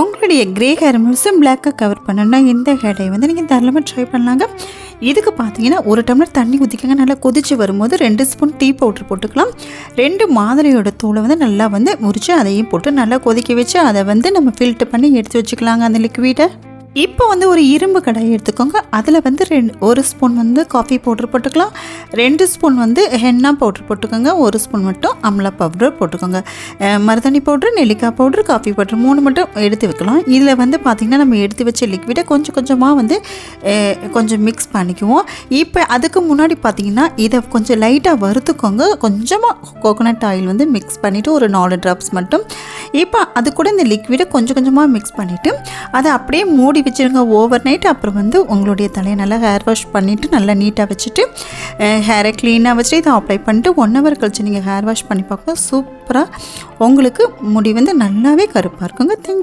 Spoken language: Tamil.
உங்களுடைய க்ரே ஹேர் முழுசும் பிளாக்காக கவர் பண்ணணும்னா இந்த ஹேரை வந்து நீங்கள் தாராளமாக ட்ரை பண்ணலாங்க. இதுக்கு பார்த்தீங்கன்னா ஒரு டம்ளர் தண்ணி ஊற்றிக்கங்க நல்லா கொதிச்சு வரும்போது ரெண்டு ஸ்பூன் டீ பவுடர் போட்டுக்கலாம். ரெண்டு மாதிரியோட தூளை வந்து நல்லா வந்து முறித்து அதையும் போட்டு நல்லா கொதிக்க வச்சு அதை வந்து நம்ம ஃபில்ட்ரு பண்ணி எடுத்து வச்சுக்கலாங்க அந்த லிக்விடை இப்போ வந்து ஒரு இரும்பு கடாயை எடுத்துக்கோங்க. அதில் வந்து ரெண்டு ஒரு ஸ்பூன் வந்து காஃபி பவுட்ரு போட்டுக்கலாம். ரெண்டு ஸ்பூன் வந்து ஹென்னா பவுட்ரு போட்டுக்கோங்க. ஒரு ஸ்பூன் மட்டும் அம்லா பவுடர் போட்டுக்கோங்க. மருதாணி பவுட்ரு நெல்லிக்காய் பவுட்ரு காஃபி பவுட்ரு மூணு மட்டும் எடுத்து வைக்கலாம். இதில் வந்து பார்த்திங்கன்னா நம்ம எடுத்து வச்ச லிக்விடை கொஞ்சம் கொஞ்சமாக வந்து கொஞ்சம் மிக்ஸ் பண்ணிக்குவோம். இப்போ அதுக்கு முன்னாடி பார்த்திங்கன்னா இதை கொஞ்சம் லைட்டாக வறுத்துக்கோங்க. கொஞ்சமாக கோகோனட் ஆயில் வந்து மிக்ஸ் பண்ணிவிட்டு ஒரு நாலு ட்ராப்ஸ் மட்டும். இப்போ அது கூட இந்த லிக்விடை கொஞ்சம் கொஞ்சமாக மிக்ஸ் பண்ணிவிட்டு அதை அப்படியே மூடி மூடி வச்சுருங்க ஓவர் நைட் அப்புறம் வந்து உங்களுடைய தலையை நல்லா ஹேர் வாஷ் பண்ணிவிட்டு நல்லா நீட்டாக வச்சுட்டு ஹேரை க்ளீனாக வச்சுட்டு இதை அப்ளை பண்ணிட்டு ஒன் ஹவர் கழிச்சு நீங்கள் ஹேர் வாஷ் பண்ணி பார்க்க சூப்பராக உங்களுக்கு முடி வந்து நல்லாவே கருப்பாக இருக்குங்க. தேங்க்